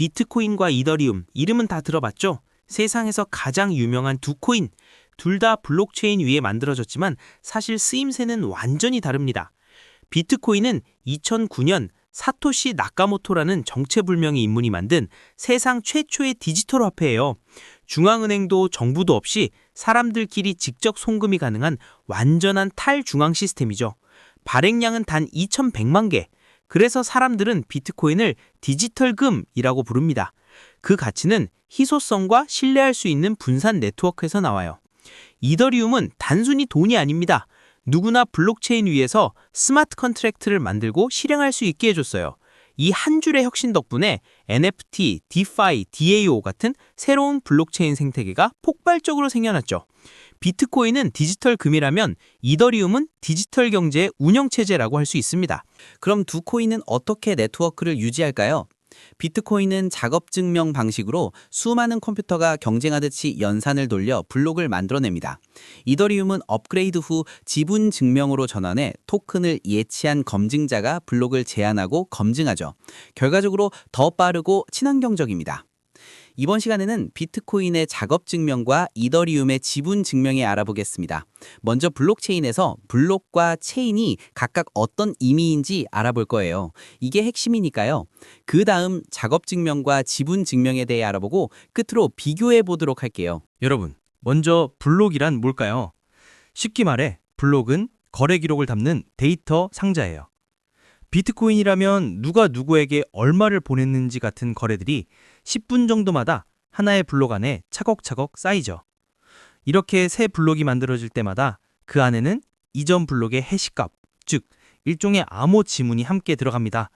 비트코인과 이더리움, 이름은 다 들어봤죠? 세상에서 가장 유명한 두 코인. 둘 다 블록체인 위에 만들어졌지만 사실 쓰임새는 완전히 다릅니다. 비트코인은 2009년 사토시 나카모토라는 정체불명의 인물이 만든 세상 최초의 디지털 화폐예요. 중앙은행도 정부도 없이 사람들끼리 직접 송금이 가능한 완전한 탈중앙 시스템이죠. 발행량은 단 2,100만 개. 그래서 사람들은 비트코인을 디지털 금이라고 부릅니다. 그 가치는 희소성과 신뢰할 수 있는 분산 네트워크에서 나와요. 이더리움은 단순히 돈이 아닙니다. 누구나 블록체인 위에서 스마트 컨트랙트를 만들고 실행할 수 있게 해줬어요. 이 한 줄의 혁신 덕분에 NFT, DeFi, DAO 같은 새로운 블록체인 생태계가 폭발적으로 생겨났죠. 비트코인은 디지털 금이라면 이더리움은 디지털 경제의 운영체제라고 할 수 있습니다. 그럼 두 코인은 어떻게 네트워크를 유지할까요? 비트코인은 작업 증명 방식으로 수많은 컴퓨터가 경쟁하듯이 연산을 돌려 블록을 만들어냅니다. 이더리움은 업그레이드 후 지분 증명으로 전환해 토큰을 예치한 검증자가 블록을 제안하고 검증하죠. 결과적으로 더 빠르고 친환경적입니다. 이번 시간에는 비트코인의 작업 증명과 이더리움의 지분 증명에 알아보겠습니다. 먼저 블록체인에서 블록과 체인이 각각 어떤 의미인지 알아볼 거예요. 이게 핵심이니까요. 그 다음 작업 증명과 지분 증명에 대해 알아보고 끝으로 비교해 보도록 할게요. 여러분, 먼저 블록이란 뭘까요? 쉽게 말해 블록은 거래 기록을 담는 데이터 상자예요. 비트코인이라면 누가 누구에게 얼마를 보냈는지 같은 거래들이 10분 정도마다 하나의 블록 안에 차곡차곡 쌓이죠. 이렇게 새 블록이 만들어질 때마다 그 안에는 이전 블록의 해시값, 즉 일종의 암호 지문이 함께 들어갑니다.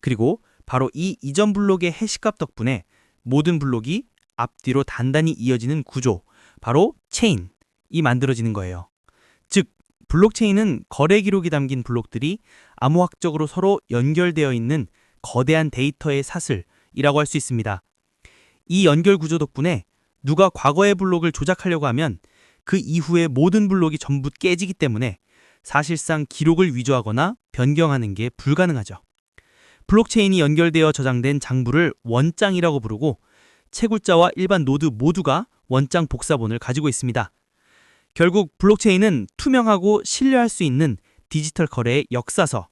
그리고 바로 이 이전 블록의 해시값 덕분에 모든 블록이 앞뒤로 단단히 이어지는 구조, 바로 체인이 만들어지는 거예요. 즉, 블록체인은 거래 기록이 담긴 블록들이 암호학적으로 서로 연결되어 있는 거대한 데이터의 사슬이라고 할 수 있습니다. 이 연결 구조 덕분에 누가 과거의 블록을 조작하려고 하면 그 이후의 모든 블록이 전부 깨지기 때문에 사실상 기록을 위조하거나 변경하는 게 불가능하죠. 블록체인이 연결되어 저장된 장부를 원장이라고 부르고 채굴자와 일반 노드 모두가 원장 복사본을 가지고 있습니다. 결국 블록체인은 투명하고 신뢰할 수 있는 디지털 거래의 역사서.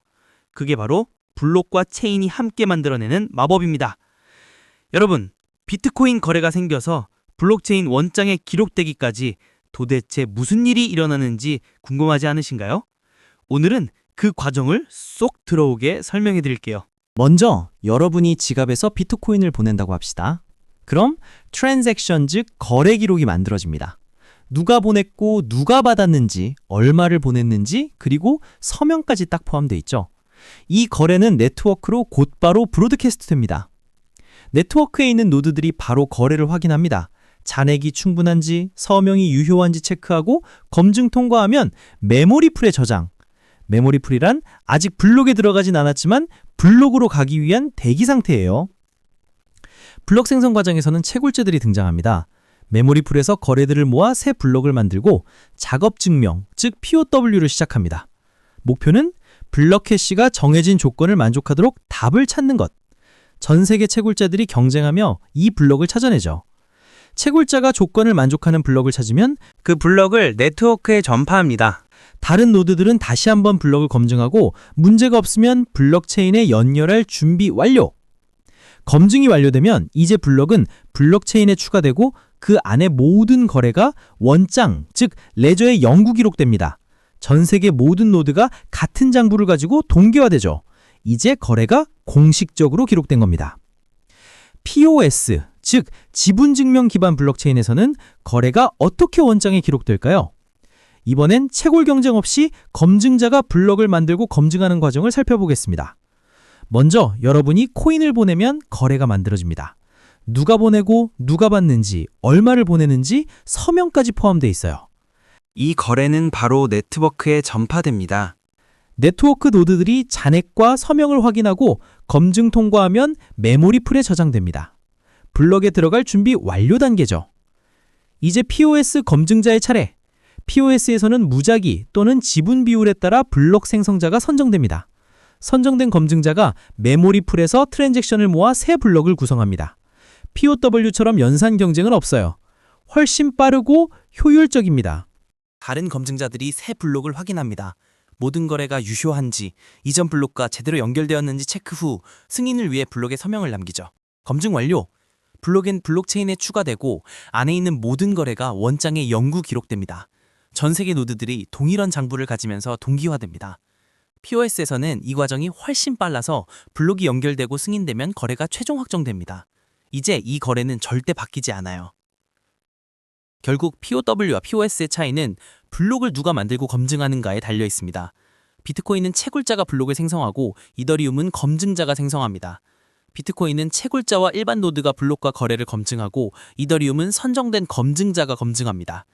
그게 바로 블록과 체인이 함께 만들어내는 마법입니다. 여러분, 비트코인 거래가 생겨서 블록체인 원장에 기록되기까지 도대체 무슨 일이 일어나는지 궁금하지 않으신가요? 오늘은 그 과정을 쏙 들어오게 설명해 드릴게요. 먼저 여러분이 지갑에서 비트코인을 보낸다고 합시다. 그럼 트랜잭션 즉 거래 기록이 만들어집니다. 누가 보냈고 누가 받았는지, 얼마를 보냈는지, 그리고 서명까지 딱 포함되어 있죠. 이 거래는 네트워크로 곧바로 브로드캐스트 됩니다. 네트워크에 있는 노드들이 바로 거래를 확인합니다. 잔액이 충분한지, 서명이 유효한지 체크하고 검증 통과하면 메모리 풀에 저장. 메모리 풀이란 아직 블록에 들어가진 않았지만 블록으로 가기 위한 대기 상태예요. 블록 생성 과정에서는 채굴제들이 등장합니다. 메모리 풀에서 거래들을 모아 새 블록을 만들고 작업 증명, 즉 POW를 시작합니다. 목표는 블록 해시가 정해진 조건을 만족하도록 답을 찾는 것. 전 세계 채굴자들이 경쟁하며 이 블록을 찾아내죠. 채굴자가 조건을 만족하는 블록을 찾으면 그 블록을 네트워크에 전파합니다. 다른 노드들은 다시 한번 블록을 검증하고 문제가 없으면 블록체인에 연결할 준비 완료. 검증이 완료되면 이제 블록은 블록체인에 추가되고 그 안에 모든 거래가 원장, 즉 레저에 영구 기록됩니다. 전 세계 모든 노드가 같은 장부를 가지고 동기화되죠. 이제 거래가 공식적으로 기록된 겁니다. POS, 즉 지분 증명 기반 블록체인에서는 거래가 어떻게 원장에 기록될까요? 이번엔 채굴 경쟁 없이 검증자가 블록을 만들고 검증하는 과정을 살펴보겠습니다. 먼저 여러분이 코인을 보내면 거래가 만들어집니다. 누가 보내고 누가 받는지, 얼마를 보내는지 서명까지 포함되어 있어요. 이 거래는 바로 네트워크에 전파됩니다. 네트워크 노드들이 잔액과 서명을 확인하고 검증 통과하면 메모리 풀에 저장됩니다. 블럭에 들어갈 준비 완료 단계죠. 이제 POS 검증자의 차례. POS에서는 무작위 또는 지분 비율에 따라 블록 생성자가 선정됩니다. 선정된 검증자가 메모리 풀에서 트랜잭션을 모아 새 블록을 구성합니다. POW처럼 연산 경쟁은 없어요. 훨씬 빠르고 효율적입니다. 다른 검증자들이 새 블록을 확인합니다. 모든 거래가 유효한지, 이전 블록과 제대로 연결되었는지 체크 후 승인을 위해 블록에 서명을 남기죠. 검증 완료. 블록엔 블록체인에 추가되고 안에 있는 모든 거래가 원장에 영구 기록됩니다. 전 세계 노드들이 동일한 장부를 가지면서 동기화됩니다. POS에서는 이 과정이 훨씬 빨라서 블록이 연결되고 승인되면 거래가 최종 확정됩니다. 이제 이 거래는 절대 바뀌지 않아요. 결국 POW와 POS의 차이는 블록을 누가 만들고 검증하는가에 달려 있습니다. 비트코인은 채굴자가 블록을 생성하고 이더리움은 검증자가 생성합니다. 비트코인은 채굴자와 일반 노드가 블록과 거래를 검증하고 이더리움은 선정된 검증자가 검증합니다.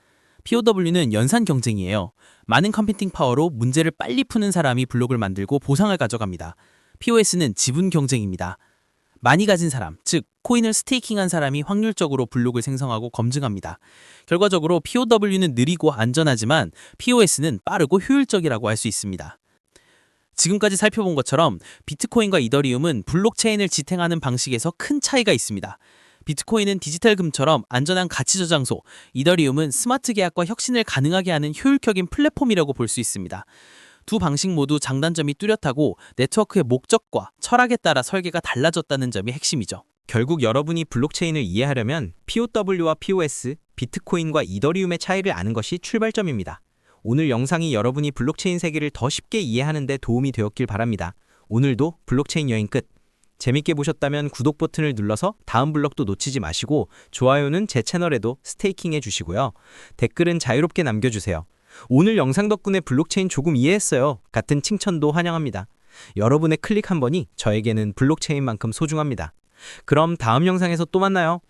POW는 연산 경쟁이에요. 많은 컴퓨팅 파워로 문제를 빨리 푸는 사람이 블록을 만들고 보상을 가져갑니다. POS는 지분 경쟁입니다. 많이 가진 사람, 즉 코인을 스테이킹한 사람이 확률적으로 블록을 생성하고 검증합니다. 결과적으로 POW는 느리고 안전하지만 POS는 빠르고 효율적이라고 할 수 있습니다. 지금까지 살펴본 것처럼 비트코인과 이더리움은 블록체인을 지탱하는 방식에서 큰 차이가 있습니다. 비트코인은 디지털 금처럼 안전한 가치 저장소, 이더리움은 스마트 계약과 혁신을 가능하게 하는 효율적인 플랫폼이라고 볼 수 있습니다. 두 방식 모두 장단점이 뚜렷하고 네트워크의 목적과 철학에 따라 설계가 달라졌다는 점이 핵심이죠. 결국 여러분이 블록체인을 이해하려면 POW와 POS, 비트코인과 이더리움의 차이를 아는 것이 출발점입니다. 오늘 영상이 여러분이 블록체인 세계를 더 쉽게 이해하는 데 도움이 되었길 바랍니다. 오늘도 블록체인 여행 끝. 재밌게 보셨다면 구독 버튼을 눌러서 다음 블록도 놓치지 마시고 좋아요는 제 채널에도 스테이킹 해 주시고요. 댓글은 자유롭게 남겨주세요. 오늘 영상 덕분에 블록체인 조금 이해했어요. 같은 칭찬도 환영합니다. 여러분의 클릭 한 번이 저에게는 블록체인만큼 소중합니다. 그럼 다음 영상에서 또 만나요.